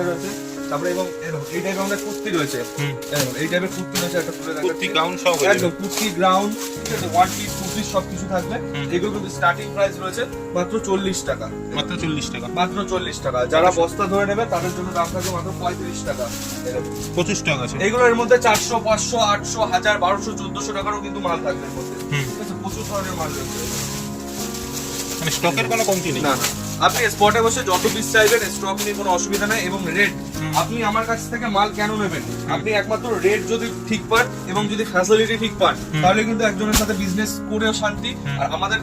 একটা রয়েছে তারপরে এবং এরকম এই টাইপের আমাদের কুর্তি রয়েছে। এরকম এই টাইপের কুর্তি রয়েছে একটা তুলে কুর্তি গাউন সব একদম কুর্তি গ্রাউন্ড ঠিক আছে ওয়ান পিস টু পিস সবকিছু থাকবে। এগুলো কিন্তু স্টার্টিং প্রাইস রয়েছে মাত্র চল্লিশ টাকা। মাত্র চল্লিশ টাকা। মাত্র চল্লিশ টাকা। যারা বস্তা ধরে নেবে তাদের জন্য দাম থাকবে মাত্র পঁয়ত্রিশ টাকা। এরকম। পঁচিশ টাকা আছে। এইগুলোর মধ্যে চারশো পাঁচশো আটশো হাজার বারোশো চোদ্দশো টাকারও কিন্তু মাল থাকবে এর মধ্যে। ঠিক আছে প্রচুর ধরনের মাল রয়েছে। মানে স্টকের কোনো কমতি নেই। না না। আপনি স্পটে বসে যত পিস চাইবেন স্টক নিয়ে কোনো অসুবিধা নেই এবং রেট আপনি আমার কাছ থেকে মাল কেন নেবেন? আপনি একমাত্র রেট যদি ঠিক পান এবং যদি ফ্যাসিলিটি ঠিক পান তাহলে কিন্তু একজনের সাথে বিজনেস করেও শান্তি আর আমাদের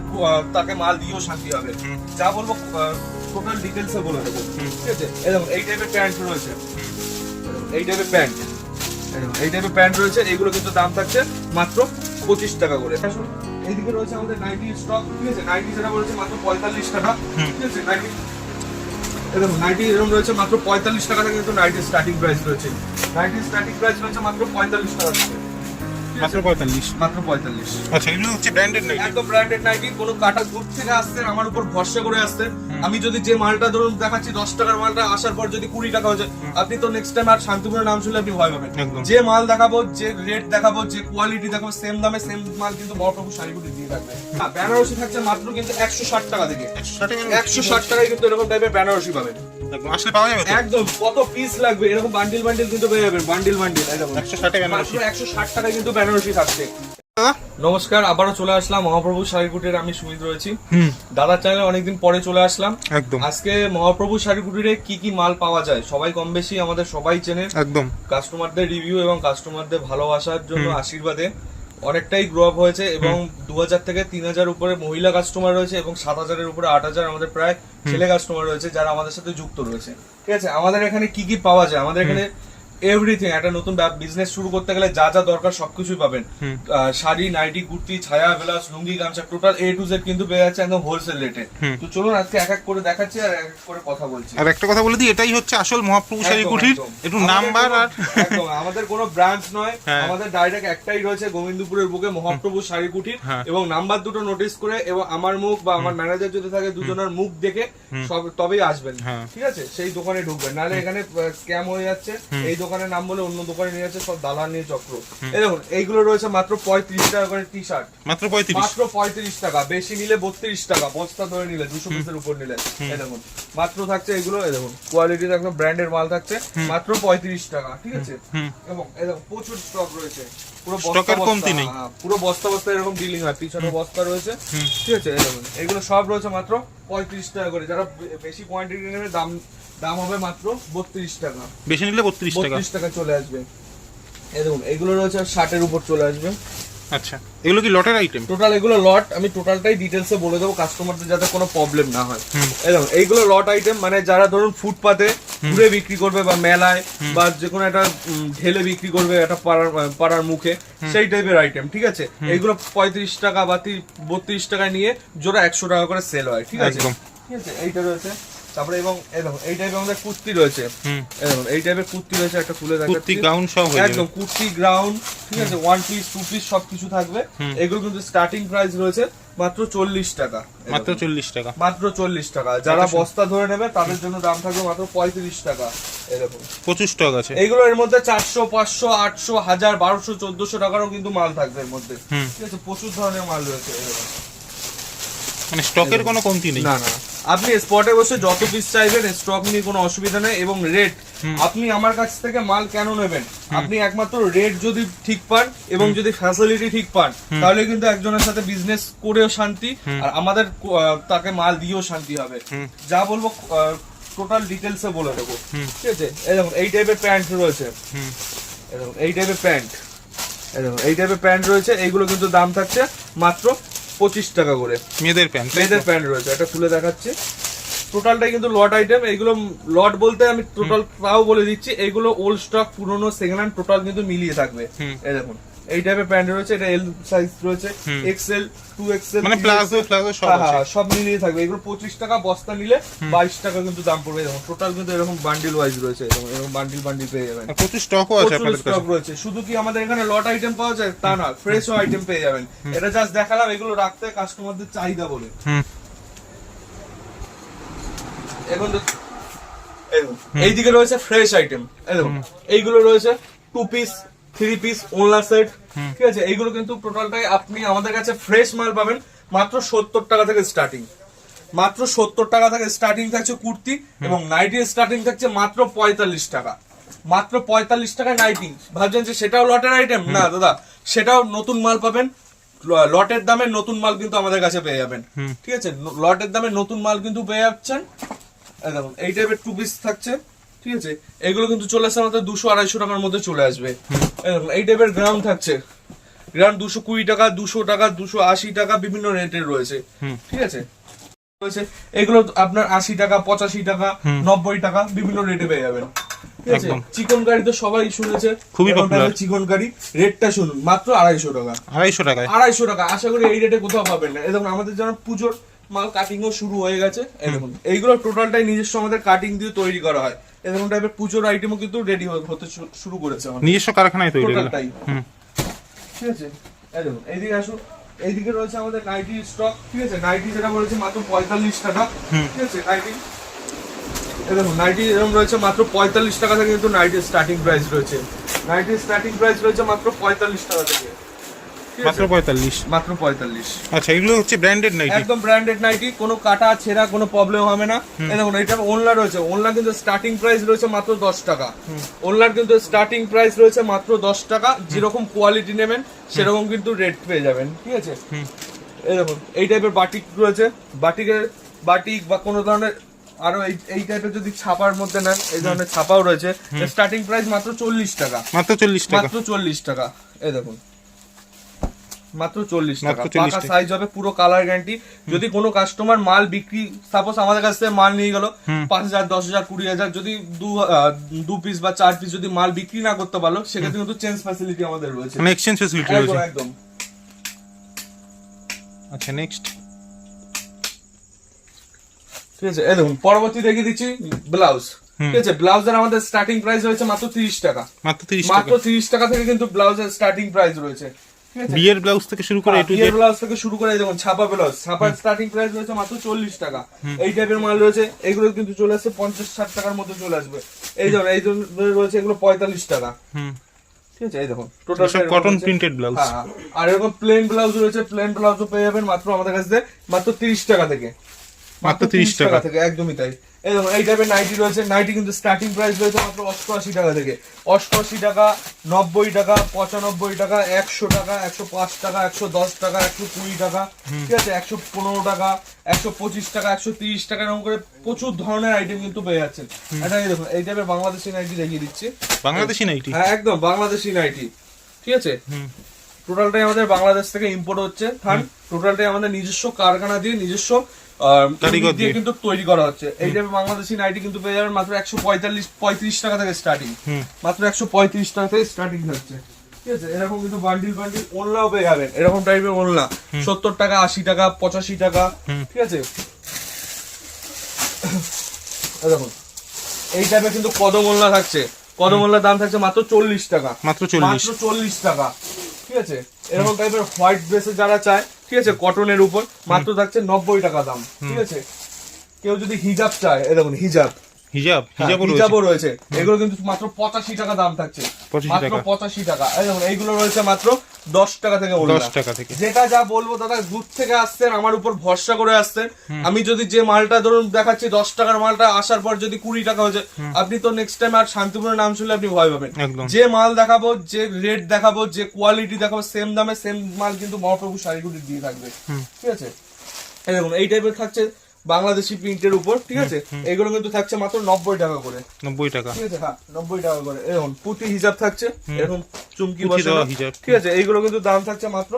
তাকে মাল দিয়েও শান্তি হবে। যা বলব টোটাল ডিটেলসে বলে দেবো। ঠিক আছে? এরকম এই টাইপের প্যান্ট রয়েছে। এই টাইপের প্যান্ট এই টাইপের প্যান্ট রয়েছে। এইগুলো কিন্তু দাম থাকছে মাত্র পঁচিশ টাকা করে। আসুন, এইদিকে রয়েছে আমাদের নাইটি স্টক ঠিক আছে? নাইটি যেটা বলেছে মাত্র পঁয়তাল্লিশ টাকা ঠিক আছে? নাইটি এরকম নাইটি এরকম রয়েছে মাত্র পঁয়তাল্লিশ টাকা থেকে কিন্তু নাইটি স্টার্টিং প্রাইস রয়েছে। নাইটির স্টার্টিং প্রাইস রয়েছে মাত্র পঁয়তাল্লিশ টাকা থেকে? মাত্র পঁয়তাল্লিশ। মাত্র পঁয়তাল্লিশ। আচ্ছা এগুলো হচ্ছে ব্র্যান্ডেড একদম ব্র্যান্ডেড নাইটি কোনো কাটা দূর থেকে আসছেন আমার উপর ভরসা করে আসছেন আমি যদি যে মালটা ধরুন দেখাচ্ছি দশ টাকার মালটা আসার পর যদি কুড়ি টাকা হয়ে যায় আপনি তো নেক্সট টাইম আর শান্তিপুরের নাম শুনলে আপনি ভয় পাবেন। যে মাল দেখাবো যে রেট দেখাবো যে কোয়ালিটি দেখাবো সেম দামে সেম মাল কিন্তু মহাপ্রভু শাড়িগুলি দিয়ে থাকবে। হ্যাঁ, বেনারসি থাকছে মাত্র কিন্তু একশো ষাট টাকা থেকে। একশো ষাট টাকা টাকায় কিন্তু এরকম টাইপের বেনারসি পাবেন। একদম আসলে পাওয়া যাবে একদম কত পিস লাগবে এরকম বান্ডিল বান্ডিল কিন্তু পেয়ে যাবেন বান্ডিল বান্ডিল একদম একশো ষাটে মাত্র একশো ষাট টাকায় কিন্তু বেনারসি থাকছে। নমস্কার আবারও চলে আসলাম মহাপ্রভু শাড়িকুটির আমি সুমিত রয়েছি। দাদার চ্যানেলে অনেকদিন পরে চলে আসলাম। একদম। আজকে মহাপ্রভু শাড়িকুটিরে কি কি মাল পাওয়া যায়? সবাই কম বেশি আমাদের সবাই চেনে। একদম। কাস্টমারদের রিভিউ এবং কাস্টমারদের ভালোবাসার জন্য আশীর্বাদে অনেকটাই গ্রো আপ হয়েছে এবং দু হাজার থেকে তিন হাজার উপরে মহিলা কাস্টমার রয়েছে এবং সাত হাজারের উপরে আট হাজার আমাদের প্রায় ছেলে কাস্টমার রয়েছে যারা আমাদের সাথে যুক্ত রয়েছে। ঠিক আছে? আমাদের এখানে কি কি পাওয়া যায়? আমাদের এখানে এভরিথিং একটা নতুন বিজনেস শুরু করতে গেলে যা যা দরকার সবকিছুই পাবেন। শাড়ি নাইটি কুর্তি ছায়া বেলাস লুঙ্গি গামছা টোটাল এ টু জেড কিন্তু পেয়ে যাচ্ছে একদম হোলসেল রেটে তো চলুন আজকে এক এক করে দেখাচ্ছি আর এক এক করে কথা বলছি। আর একটা কথা বলে দিই এটাই হচ্ছে আসল মহাপ্রভু শাড়ি কুঠির। একটু নাম্বার আর একদম আমাদের কোনো ব্রাঞ্চ নয় হ্যাঁ। আমাদের ডাইরেক্ট একটাই রয়েছে গোবিন্দপুরের বুকে মহাপ্রভু শাড়ি কুটির হ্যাঁ। এবং নাম্বার দুটো নোটিস করে এবং আমার মুখ বা আমার ম্যানেজার যদি থাকে দুজনের মুখ দেখে সব তবেই আসবেন। হ্যাঁ। ঠিক আছে? সেই দোকানে ঢুকবেন। নাহলে এখানে স্ক্যাম হয়ে যাচ্ছে। এই দোকানের নাম বলে অন্য দোকানে নিয়ে আছে সব দালাল নিয়ে চক্র। এই দেখুন এইগুলো রয়েছে মাত্র পঁয়ত্রিশ টাকা করে টি শার্ট মাত্র পঁয়ত্রিশ। মাত্র পঁয়ত্রিশ টাকা বেশি নিলে বত্রিশ টাকা বস্তা ধরে নিলে দুশো পিসের উপর নিলে। এই দেখুন মাত্র থাকছে এগুলো এই দেখুন কোয়ালিটি একদম ব্র্যান্ডের মাল থাকছে মাত্র পঁয়ত্রিশ টাকা ঠিক আছে? এবং এই দেখুন প্রচুর স্টক রয়েছে। পুরো স্টকের কমতি নেই। হ্যাঁ, পুরো বস্তা বস্তা এরকম ডিলিং হয় পিছনে বস্তা রয়েছে। ঠিক আছে এগুলো সব রয়েছে মাত্র পঁয়ত্রিশ টাকা করে। যারা বেশি কোয়ান্টিটি নেবে দাম দাম হবে মাত্র বত্রিশ টাকা। বেশি নিলে বত্রিশ টাকা। বত্রিশ টাকা চলে আসবে। এই দেখুন এগুলো রয়েছে ষাটের উপর চলে আসবে। আচ্ছা। এগুলো কি লটের আইটেম টোটাল এগুলো লট আমি টোটালটাই ডিটেলসে বলে দেবো কাস্টমারদের যাতে কোনো প্রবলেম না হয়। হুম। এইগুলো লট আইটেম মানে যারা ধরুন ফুটপাতে ঘুরে বিক্রি করবে বা মেলায় বা যে কোনো একটা ঢেলে বিক্রি করবে একটা পাড়ার পাড়ার মুখে সেই টাইপের আইটেম ঠিক আছে? এইগুলো পঁয়ত্রিশ টাকা বা বত্রিশ টাকায় নিয়ে জোড়া একশো টাকা করে সেল হয় ঠিক আছে? ঠিক আছে? এইটা রয়েছে। তারপরে এবং এই এই টাইপের আমাদের কুর্তি রয়েছে। এই দেখুন এই টাইপের কুর্তি রয়েছে একটা খুলে কুর্তি দেখাচ্ছি গাউন সব একদম কুর্তি গ্রাউন্ড ঠিক আছে ওয়ান পিস টু পিস সবকিছু থাকবে। এগুলো কিন্তু স্টার্টিং প্রাইস রয়েছে মাত্র চল্লিশ টাকা। মাত্র চল্লিশ টাকা। মাত্র চল্লিশ টাকা। যারা বস্তা ধরে নেবে তাদের জন্য দাম থাকবে মাত্র পঁয়ত্রিশ টাকা। এরকম প্রচুর স্টক আছে। এইগুলো এর মধ্যে চারশো পাঁচশো আটশো হাজার বারোশো চোদ্দশো টাকারও কিন্তু মাল থাকবে এর মধ্যে। ঠিক আছে প্রচুর ধরনের মাল রয়েছে এরকম। মানে স্টকের কোনো কমতি নেই। না না। আপনি স্পটে বসে যত পিস চাইবেন স্টক নিয়ে কোনো অসুবিধা নেই এবং রেট আপনি আমার কাছ থেকে মাল কেন নেবেন? আপনি একমাত্র রেট যদি ঠিক পান এবং যদি ফ্যাসিলিটি ঠিক পান তাহলে কিন্তু একজনের সাথে বিজনেস করেও শান্তি আর আমাদের তাকে মাল দিয়েও শান্তি হবে। যা বলব টোটাল ডিটেলসে বলে দেবো। ঠিক আছে? এই দেখুন এই টাইপের প্যান্ট রয়েছে। হুম। এই টাইপের প্যান্ট এই টাইপের প্যান্ট রয়েছে। এইগুলো কিন্তু দাম থাকছে মাত্র পঁচিশ টাকা করে। মেয়েদের প্যান্ট মেয়েদের প্যান্ট রয়েছে একটা খুলে দেখাচ্ছি। টোটালটাই কিন্তু লট আইটেম এইগুলো লট বলতে আমি টোটাল তাও বলে দিচ্ছি এইগুলো ওল্ড স্টক পুরনো সেকেন্ড হ্যান্ড টোটাল কিন্তু মিলিয়ে থাকবে। এই দেখুন। এই টাইপের প্যান্ট রয়েছে এটা এল সাইজ রয়েছে। এক্সেল টু এক্সেল মানে প্লাজো প্লাজো সব হ্যাঁ আছে। হ্যাঁ সব মিলিয়ে থাকবে। এগুলো পঁচিশ টাকা বস্তা নিলে বাইশ টাকা কিন্তু দাম পড়বে। টোটাল কিন্তু এরকম বান্ডিল ওয়াইজ রয়েছে এরকম এরকম বান্ডিল বান্ডিল পেয়ে যাবেন। প্রচুর স্টকও আছে আপনাদের কাছে। স্টক রয়েছে। শুধু কি আমাদের এখানে লট আইটেম পাওয়া যায়? তা না ফ্রেশও আইটেম পেয়ে যাবেন। এটা জাস্ট দেখালাম এগুলো রাখতে কাস্টমারদের চাহিদা বলে। এখন এইদিকে রয়েছে ফ্রেশ আইটেম এই দেখুন এইগুলো রয়েছে টু পিস থ্রি পিস ওনলা সেট ঠিক আছে? এইগুলো কিন্তু টোটালটাই আপনি আমাদের কাছে ফ্রেশ মাল পাবেন। মাত্র সত্তর টাকা থেকে স্টার্টিং মাত্র সত্তর টাকা থেকে স্টার্টিং থাকছে কুর্তি এবং নাইটির স্টার্টিং থাকছে মাত্র পঁয়তাল্লিশ টাকা। মাত্র পঁয়তাল্লিশ টাকায় নাইটি ভাবছেন যে সেটাও লটের আইটেম না দাদা সেটাও নতুন মাল পাবেন। লটের দামে নতুন মাল কিন্তু আমাদের কাছে পেয়ে যাবেন। ঠিক আছে? লটের দামে নতুন মাল কিন্তু পেয়ে যাচ্ছেন। এই টাইপের টু পিস থাকছে। ঠিক আছে? এগুলো কিন্তু চলে আসছে আমাদের দুশো আড়াইশো টাকার মধ্যে চলে আসবে। এই টাইপের গ্রাম থাকছে। গ্রাম দুশো কুড়ি টাকা দুশো টাকা দুশো আশি টাকা বিভিন্ন রেটের রয়েছে। ঠিক আছে? রয়েছে। এগুলো আপনার আশি টাকা পঁচাশি টাকা নব্বই টাকা বিভিন্ন রেটে পেয়ে যাবেন। চিকন কারি তো সবাই শুনেছে। খুবই popular। চিকন কারি রেটটা শুনুন মাত্র আড়াইশো টাকা। আড়াইশো টাকায়। আড়াইশো টাকা। আশা করি এই রেটে কোথাও পাবেন না। দেখুন আমাদের যেন পুজোর মাল কাটিং ও শুরু হয়ে গেছে। দেখুন এইগুলো টোটালটাই নিজস্ব আমাদের কাটিং দিয়ে তৈরি করা হয়। এরকম টাইপের পুজোর আইটেমও কিন্তু রেডি হতে শুরু করেছে আমাদের। নিজস্ব কারখানায় তৈরি। টোটালটাই ঠিক আছে? দেখুন এইদিকে আসুন এইদিকে রয়েছে আমাদের নাইটি স্টক ঠিক আছে? নাইটি যেটা বলেছে মাত্র পঁয়তাল্লিশ টাকা। ঠিক আছে নাইটি দেখুন নাইটি এরকম রয়েছে মাত্র পঁয়তাল্লিশ টাকা থেকে কিন্তু নাইটির স্টার্টিং প্রাইস রয়েছে। নাইটির স্টার্টিং প্রাইস রয়েছে মাত্র পঁয়তাল্লিশ টাকা থেকে? মাত্র পঁয়তাল্লিশ। মাত্র পঁয়তাল্লিশ। আচ্ছা এগুলো হচ্ছে ব্র্যান্ডেড নাইটি একদম ব্র্যান্ডেড নাইটি কোনো কাটা ছেঁড়া কোনো প্রবলেম হবে না। এই দেখুন এটা ওনলা রয়েছে। ওনলা কিন্তু স্টার্টিং প্রাইস রয়েছে মাত্র দশ টাকা। ওনলার কিন্তু স্টার্টিং প্রাইস রয়েছে মাত্র দশ টাকা। যেরকম কোয়ালিটি নেবেন সেরকম কিন্তু রেট পেয়ে যাবেন। ঠিক আছে? এই দেখুন এই টাইপের বাটিক রয়েছে। বাটিকের বাটিক বা কোনো ধরনের আরও এই এই টাইপের যদি ছাপার মধ্যে নেন এই ধরনের ছাপাও রয়েছে। স্টার্টিং প্রাইস মাত্র চল্লিশ টাকা। মাত্র চল্লিশ টাকা। মাত্র চল্লিশ টাকা। এই দেখুন মাত্র চল্লিশ টাকা। মাত্র 40 পাকা সাইজ হবে পুরো কালার গ্যারান্টি যদি কোনো কাস্টমার মাল বিক্রি সাপোজ আমাদের কাছ থেকে মাল নিয়ে গেল পাঁচ হাজার দশ হাজার কুড়ি হাজার যদি দু দু পিস বা চার পিস যদি মাল বিক্রি না করতে পারল সেক্ষেত্রে কিন্তু চেঞ্জ ফ্যাসিলিটি আমাদের রয়েছে। মানে এক্সচেঞ্জ একদম রয়েছে। একদম। আচ্ছা নেক্সট ঠিক আছে এই দেখুন পরবর্তী দেখিয়ে দিচ্ছি ব্লাউজ ঠিক আছে ব্লাউজের আমাদের স্টার্টিং প্রাইস রয়েছে মাত্র তিরিশ টাকা। মাত্র তিরিশ মাত্র টাকা। তিরিশ টাকা থেকে কিন্তু ব্লাউজের স্টার্টিং প্রাইস রয়েছে। বিয়ের ব্লাউজ থেকে শুরু করে এটু বিয়ের ব্লাউজ থেকে শুরু করে দেখুন ছাপা ব্লাউজ। ছাপার স্টার্টিং প্রাইস রয়েছে মাত্র চল্লিশ টাকা। এই টাইপের মাল রয়েছে এগুলো কিন্তু চলে আসছে পঞ্চাশ ষাট টাকার মধ্যে চলে আসবে। এই দেখুন এই রয়েছে এগুলো পঁয়তাল্লিশ টাকা। ঠিক আছে এই দেখুন টোটাল সব কটন প্রিন্টেড ব্লাউজ আর এরকম প্লেন ব্লাউজ রয়েছে প্লেন ব্লাউজও পেয়ে যাবেন মাত্র আমাদের কাছে মাত্র তিরিশ টাকা থেকে। মাত্র 30 টাকা। থেকে একদমই তাই। এই এই টাইপের নাইটি রয়েছে। নাইটি কিন্তু স্টার্টিং প্রাইস রয়েছে মাত্র অষ্টআশি টাকা থেকে। অষ্টআশি টাকা নব্বই টাকা পঁচানব্বই টাকা একশো টাকা একশো পাঁচ টাকা একশো দশ টাকা একশো কুড়ি টাকা। ঠিক আছে? একশো পনেরো টাকা একশো পঁচিশ টাকা একশো তিরিশ টাকা এরকম করে প্রচুর ধরনের আইটেম কিন্তু পেয়ে যাচ্ছেন এটা দেখুন এই টাইপের বাংলাদেশি নাইটি দেখিয়ে দিচ্ছি। বাংলাদেশি নাইটি হ্যাঁ একদম বাংলাদেশি নাইটি ঠিক আছে? টোটালটাই আমাদের বাংলাদেশ থেকে ইম্পোর্ট হচ্ছে। টোটালটাই আমাদের নিজস্ব কারখানা দিয়ে নিজস্ব দিয়ে। কিন্তু তৈরি করা হচ্ছে। এই টাইপের বাংলাদেশি নাইটি কিন্তু পেয়ে যাবেন মাত্র একশো পঁয়তাল্লিশ পঁয়ত্রিশ টাকা থেকে স্টার্টিং মাত্র একশো পঁয়ত্রিশ টাকা থেকে স্টার্টিং হচ্ছে। ঠিক আছে? এরকম কিন্তু বান্ডিল বান্ডিল ওনলাও পেয়ে যাবেন। এরকম টাইপের ওনলা সত্তর টাকা আশি টাকা পঁচাশি টাকা। ঠিক আছে? দেখুন। এই টাইপের কিন্তু কদম ওনলা থাকছে। কদম ওনলার দাম থাকছে মাত্র চল্লিশ টাকা। মাত্র চল্লিশ। মাত্র চল্লিশ টাকা। ঠিক আছে? এরকম টাইপের হোয়াইট ড্রেসে যারা চায় ঠিক আছে কটনের উপর। মাত্র থাকছে নব্বই টাকা দাম। ঠিক আছে? কেউ যদি হিজাব চায় এ দেখুন হিজাব। হিজাব? হ্যাঁ, হিজাবও রয়েছে। এগুলো কিন্তু মাত্র পঁচাশি টাকা দাম থাকছে। মাত্র পঁচাশি টাকা। এই দেখুন এইগুলো রয়েছে মাত্র দশ টাকা থেকে দশ টাকা থেকে। যেটা যা বলব দাদা দূর থেকে আসছেন আমার উপর ভরসা করে আসছেন। আমি যদি যে মালটা ধরুন দেখাচ্ছি দশ টাকার মালটা আসার পর যদি কুড়ি টাকা হয়েছে আপনি তো নেক্সট টাইম আর শান্তিপুরের নাম শুনলে আপনি ভয় পাবেন। যে মাল দেখাবো যে রেট দেখাবো যে কোয়ালিটি দেখাবো সেম দামে সেম মাল কিন্তু মহাপ্রভু শাড়িগুলি দিয়ে থাকবে। ঠিক আছে? দেখুন এই টাইপের থাকছে বাংলাদেশি প্রিন্টের উপর ঠিক আছে? এগুলো কিন্তু থাকছে মাত্র নব্বই টাকা করে। নব্বই টাকা। ঠিক আছে? হ্যাঁ নব্বই টাকা করে। এরকম পুঁতি হিজাব থাকছে এরকম চুমকি বসানো। ঠিক আছে? এইগুলো কিন্তু দাম থাকছে মাত্র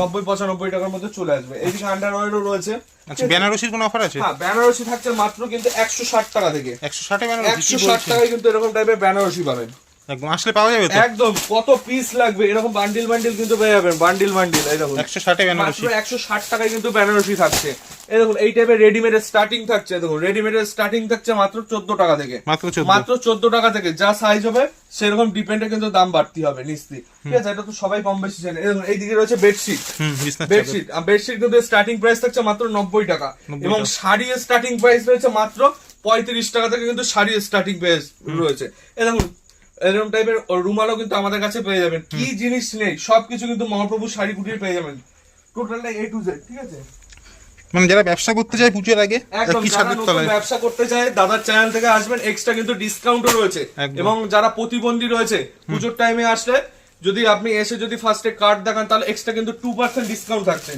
নব্বই পঁচানব্বই টাকার মধ্যে চলে আসবে। এইদিকে আন্ডার ওয়ারও রয়েছে। আচ্ছা বেনারসির কোনো অফার আছে? হ্যাঁ বেনারসি থাকছে মাত্র কিন্তু একশো ষাট টাকা থেকে। একশো ষাটে বেনারসি একশো ষাট টাকায় কিন্তু এরকম টাইপের বেনারসি পাবেন। একদম আসলে পাওয়া যাবে তো? একদম কত পিস লাগবে? এরকম বান্ডিল বান্ডিল কিন্তু পেয়ে যাবেন বান্ডিল বান্ডিল এই দেখুন। একশো ষাটে বেনারসি মাত্র একশো ষাট টাকায় কিন্তু বেনারসি থাকছে। এই দেখুন এই টাইপের রেডিমেডের স্টার্টিং থাকছে দেখুন রেডিমেডের স্টার্টিং থাকছে মাত্র চোদ্দ টাকা থেকে। মাত্র চোদ্দ। মাত্র টাকা থেকে যা সাইজ হবে সেরকম ডিপেন্ডে কিন্তু দাম বাড়তি হবে নিশ্চিত। ঠিক আছে এটা তো সবাই কম বেশি জানে। এই দেখুন এইদিকে রয়েছে বেডশিট বেডশিট বেডশিট কিন্তু স্টার্টিং প্রাইস থাকছে মাত্র নব্বই টাকা। এবং। শাড়ির স্টার্টিং প্রাইস রয়েছে মাত্র পঁয়ত্রিশ টাকা থেকে কিন্তু শাড়ি স্টার্টিং পেজ রয়েছে। এ দেখুন এরকম টাইপের রুমালও কিন্তু আমাদের কাছে পেয়ে যাবেন। কি জিনিস নেই সবকিছু কিন্তু মহাপ্রভু শাড়ি কুটিয়ে পেয়ে যাবেন। টোটালটা এ টু জেড ঠিক আছে? মানে যারা ব্যবসা করতে চায় পুজোর আগে ব্যবসা করতে চায় দাদার চ্যানেল থেকে আসবেন এক্সট্রা কিন্তু ডিসকাউন্টও রয়েছে। এবং যারা প্রতিবন্ধী রয়েছে পুজোর টাইমে আসলে যদি আপনি এসে যদি ফার্স্টে কার্ড দেখান তাহলে এক্সট্রা কিন্তু টু পার্সেন্ট ডিসকাউন্ট থাকছে।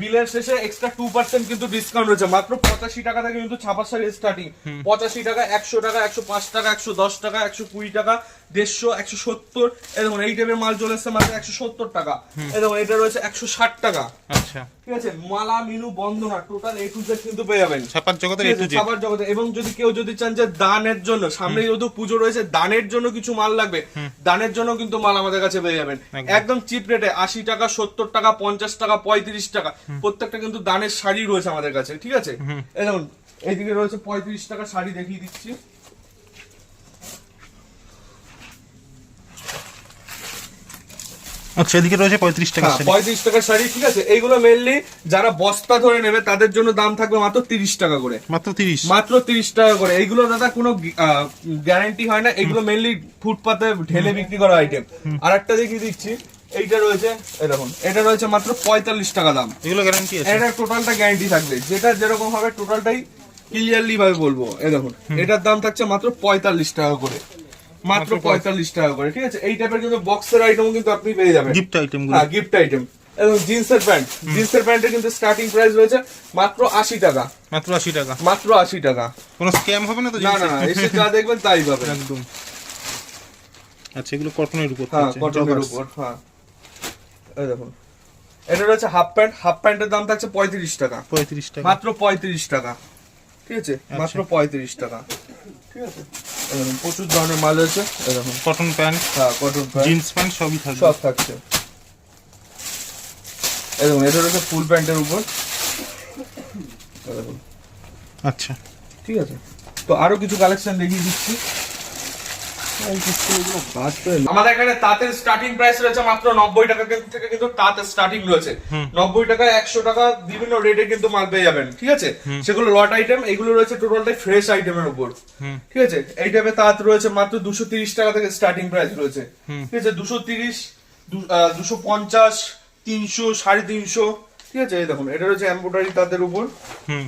বিলের শেষে এক্সট্রা টু পার্সেন্ট কিন্তু ডিসকাউন্ট রয়েছে। মাত্র পঁচাশি টাকা থেকে কিন্তু ছাপা শাড়ি স্টার্টিং পঁচাশি টাকা একশো টাকা একশো পাঁচ টাকা একশো দশ টাকা একশো কুড়ি টাকা দেড়শো একশো সত্তর এরকম এই টাইপের মাল চলে এসছে মাত্র একশো সত্তর টাকা। এরকম এটা রয়েছে একশো ষাট টাকা। আচ্ছা। ঠিক আছে? Mala Minu Bandhana total A to Z কিন্তু পেয়ে যাবেন। ছাপার জগতে খাবার জগতে। এবং যদি কেউ যদি চান যে দানের জন্য সামনে যেহেতু পুজো রয়েছে দানের জন্য কিছু মাল লাগবে। দানের জন্য কিন্তু মাল আমাদের কাছে পেয়ে যাবেন। একদম। একদম চিপ রেটে আশি টাকা সত্তর টাকা পঞ্চাশ টাকা পঁয়ত্রিশ টাকা প্রত্যেকটা কিন্তু দানের শাড়ি রয়েছে আমাদের কাছে ঠিক আছে? এই দেখুন এইদিকে রয়েছে পঁয়ত্রিশ টাকা শাড়ি দেখিয়ে দিচ্ছি। আচ্ছা এদিকে রয়েছে পঁয়ত্রিশ টাকা হ্যাঁ, পঁয়ত্রিশ টাকার শাড়ি ঠিক আছে? এইগুলো মেনলি যারা বস্তা ধরে নেবে তাদের জন্য দাম থাকবে মাত্র তিরিশ টাকা করে। মাত্র তিরিশ। মাত্র তিরিশ টাকা করে। এইগুলো দাদা কোনো গ্যারান্টি হয় না। এগুলো মেনলি ফুটপাতে ঢেলে বিক্রি করা আইটেম আর একটা দেখিয়ে দিচ্ছি। এইটা রয়েছে দেখুন এটা রয়েছে মাত্র পঁয়তাল্লিশ টাকা দাম। এগুলো গ্যারান্টি আছে। এটা টোটালটা গ্যারান্টি থাকবে। যেটা যেরকম হবে টোটালটাই ক্লিয়ারলি ভাবে বলব। এই দেখুন এটার দাম থাকছে মাত্র পঁয়তাল্লিশ টাকা করে। মাত্র পঁয়তাল্লিশ টাকা করে ঠিক আছে? এই টাইপের কিন্তু বক্সের আইটেম কিন্তু আপনি পেয়ে যাবেন। গিফট আইটেম হ্যাঁ গিফট আইটেম এবং জিন্সের প্যান্ট। জিন্সের প্যান্টের কিন্তু স্টার্টিং প্রাইস রয়েছে মাত্র আশি টাকা। মাত্র আশি টাকা। মাত্র আশি টাকা। কোনো স্ক্যাম হবে না তো না না না এসে যা দেখবেন তাই পাবেন। একদম। আচ্ছা এগুলো কটনের উপর হ্যাঁ কটনের উপর হ্যাঁ। দেখুন। এটা রয়েছে হাফ প্যান্ট হাফ প্যান্টের দাম থাকছে পঁয়ত্রিশ টাকা। পঁয়ত্রিশ টাকা। মাত্র পঁয়ত্রিশ টাকা। ঠিক আছে? মাত্র পঁয়ত্রিশ টাকা। ঠিক আছে? এই প্রচুর ধরনের মাল আছে এই কটন প্যান্ট হ্যাঁ কটন প্যান্ট জিন্স প্যান্ট সবই থাকবে। সব থাকছে। এরকম এটা রয়েছে ফুল প্যান্টের উপর। আচ্ছা। ঠিক আছে? তো আরও কিছু কালেকশন দেখিয়ে দিচ্ছি। আমাদের এখানে তাঁতের স্টার্টিং প্রাইস রয়েছে মাত্র নব্বই টাকা থেকে কিন্তু তাঁত স্টার্টিং রয়েছে। নব্বই টাকা একশো টাকা বিভিন্ন রেটে কিন্তু মাল পেয়ে যাবেন ঠিক আছে? সেগুলো লট আইটেম এগুলো রয়েছে টোটালটাই ফ্রেশ আইটেমের উপর ঠিক আছে? এই টাইপের তাঁত রয়েছে মাত্র দুশো তিরিশ টাকা থেকে স্টার্টিং প্রাইস রয়েছে ঠিক আছে? দুশো তিরিশ দুশো পঞ্চাশ তিনশো সাড়ে তিনশো ঠিক আছে? এই দেখুন এটা রয়েছে এম্ব্রয়ডারি তাঁতের উপর। হুম।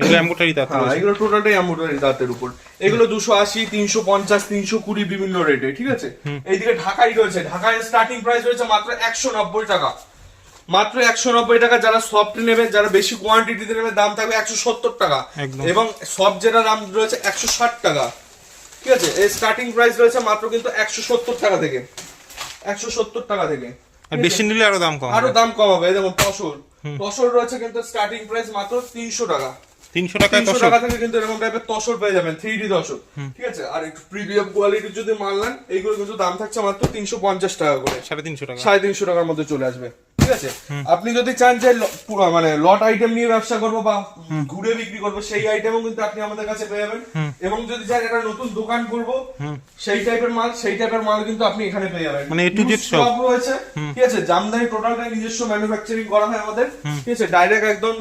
এগুলো এম্বোটারি তাতে হ্যাঁ এগুলো টোটালটাই এম্ব্রয়ডারি দাঁতের উপর। এগুলো দুশো আশি তিনশো পঞ্চাশ তিনশো কুড়ি বিভিন্ন রেটে ঠিক আছে? এইদিকে ঢাকাই রয়েছে। ঢাকায় স্টার্টিং প্রাইস রয়েছে মাত্র একশো নব্বই টাকা। মাত্র একশো নব্বই টাকা যারা সফট নেবে যারা বেশি কোয়ান্টিটিতে নেবে দাম থাকবে একশো সত্তর টাকা। এবং সফট যেটা দাম রয়েছে একশো ষাট টাকা। ঠিক আছে? এই স্টার্টিং প্রাইস রয়েছে মাত্র কিন্তু একশো সত্তর টাকা থেকে। একশো সত্তর টাকা থেকে। আর বেশি নিলে আরও দাম কম আরও দাম কম হবে। দেখুন তসর। তসর রয়েছে কিন্তু স্টার্টিং প্রাইস মাত্র তিনশো টাকা। তিনশো টাকায় তিনশো টাকা থেকে কিন্তু এরকম টাইপের তসর পেয়ে যাবেন তসর ঠিক আছে? আর একটু প্রিমিয়াম কোয়ালিটির যদি মাল নেন এইগুলো কিন্তু দাম থাকছে মাত্র তিনশো পঞ্চাশ টাকা করে। সাড়ে তিনশো টাকা। সাড়ে তিনশো টাকার মধ্যে চলে আসবে ঠিক আছে? আপনি যদি চান যে পুরো মানে লট আইটেম নিয়ে ব্যবসা করব বা ঘুরে বিক্রি করব সেই আইটেমও কিন্তু আপনি আমাদের কাছে পেয়ে যাবেন। এবং যদি চান একটা নতুন দোকান করব সেই টাইপের মাল সেই টাইপের মাল কিন্তু আপনি এখানে পেয়ে যাবেন। মানে to Z সব। রয়েছে ঠিক আছে? জামদানি টোটালটাই নিজস্ব ম্যানুফ্যাকচারিং করা হয় আমাদের ঠিক আছে? ডাইরেক্ট একদম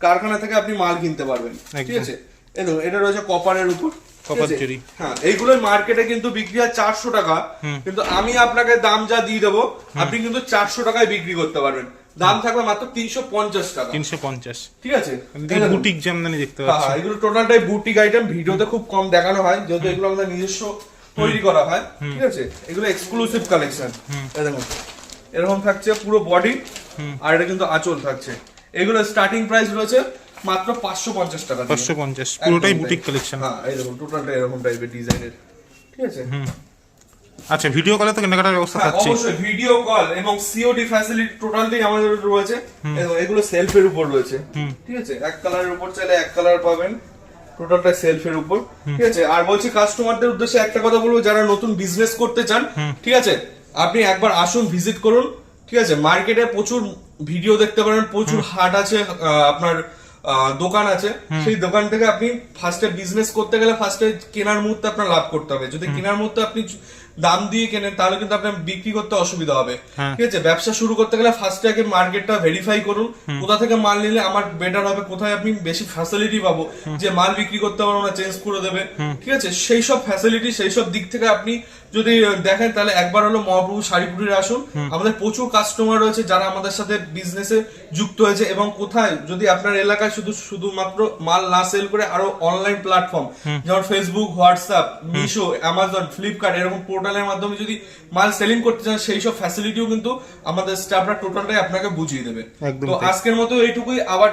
কারখানা থেকে আপনি মাল কিনতে পারবেন। ঠিক আছে? দেখুন, এটা রয়েছে কপারের উপর। কপার? হ্যাঁ এইগুলো মার্কেটে কিন্তু বিক্রি হয় চারশো টাকা। কিন্তু আমি আপনাকে দাম যা দিয়ে দেবো আপনি কিন্তু চারশো টাকায় বিক্রি করতে পারবেন। দাম থাকবে মাত্র তিনশো পঞ্চাশ টাকা। তিনশো পঞ্চাশ। ঠিক আছে। বুটিক জামদানি দেখতে হ্যাঁ, পাচ্ছি। হ্যাঁ, এগুলো টোটালটাই বুটিক আইটেম ভিডিওতে খুব কম দেখানো হয় যেহেতু এগুলো আমাদের নিজস্ব তৈরি করা হয়। ঠিক আছে? এগুলো এক্সক্লুসিভ কালেকশন দেখুন। এরকম থাকছে পুরো বডি আর এটা কিন্তু আঁচল থাকছে। এগুলো স্টার্টিং প্রাইস রয়েছে মাত্র পাঁচশো পঞ্চাশ টাকা। পাঁচশো পঞ্চাশ পুরোটাই বুটিক কালেকশন হ্যাঁ এই দেখুন টোটালটা এরকম টাইপের ডিজাইনের ঠিক আছে? আচ্ছা ভিডিও কলে তো কেনাকাটার ব্যবস্থা হ্যাঁ, থাকছে অবশ্যই ভিডিও কল এবং সিওডি ফ্যাসিলিটি টোটালটাই আমাদের রয়েছে। এগুলো সেলফের উপর রয়েছে। ঠিক আছে? এক কালারের উপর চাইলে এক কালার পাবেন। টোটালটা সেলফের উপর। ঠিক আছে? আর বলছি কাস্টমারদের উদ্দেশ্যে একটা কথা বলব যারা নতুন বিজনেস করতে চান ঠিক আছে? আপনি একবার আসুন ভিজিট করুন। ঠিক আছে? মার্কেটে প্রচুর ভিডিও দেখতে পারেন প্রচুর হাট আছে আহ, আপনার আহ, দোকান আছে। সেই দোকান থেকে আপনি ফার্স্টে বিজনেস করতে গেলে ফার্স্টে কেনার মুহূর্তে আপনার লাভ করতে হবে। যদি কেনার মুহূর্তে আপনি দাম দিয়ে কেনেন তাহলে কিন্তু আপনার বিক্রি করতে অসুবিধা হবে। হ্যাঁ। ঠিক আছে? ব্যবসা শুরু করতে গেলে ফার্স্টে আগে মার্কেটটা ভেরিফাই করুন। কোথা থেকে মাল নিলে আমার বেটার হবে কোথায় আপনি বেশি ফ্যাসিলিটি পাবো? যে মাল বিক্রি করতে পারব না চেঞ্জ করে দেবে। ঠিক আছে? সেই সব ফ্যাসিলিটি সেই সব দিক থেকে আপনি যদি দেখেন তাহলে একবার হলো মহাপ্রভু শাড়িপুরির আসুন। আমাদের প্রচুর কাস্টমার রয়েছে যারা আমাদের সাথে বিজনেসে যুক্ত হয়েছে এবং কোথায় যদি আপনার এলাকায় শুধু শুধুমাত্র মাল না সেল করে আরও অনলাইন প্ল্যাটফর্ম যেমন Facebook WhatsApp Meesho Amazon Flipkart এরকম পোর্টালের মাধ্যমে যদি মাল সেলিং করতে চান সেই সব ফ্যাসিলিটিও কিন্তু আমাদের স্টাফরা টোটালটাই আপনাকে বুঝিয়ে দেবে। তো আজকের মতো এইটুকুই। আবার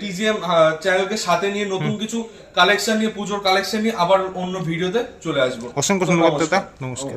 টিজিএম চ্যানেলকে সাথে নিয়ে নতুন কিছু কালেকশন নিয়ে পুজোর কালেকশন নিয়ে আবার অন্য ভিডিওতে চলে আসব। অসংখ্য ধন্যবাদ দাদা। নমস্কার।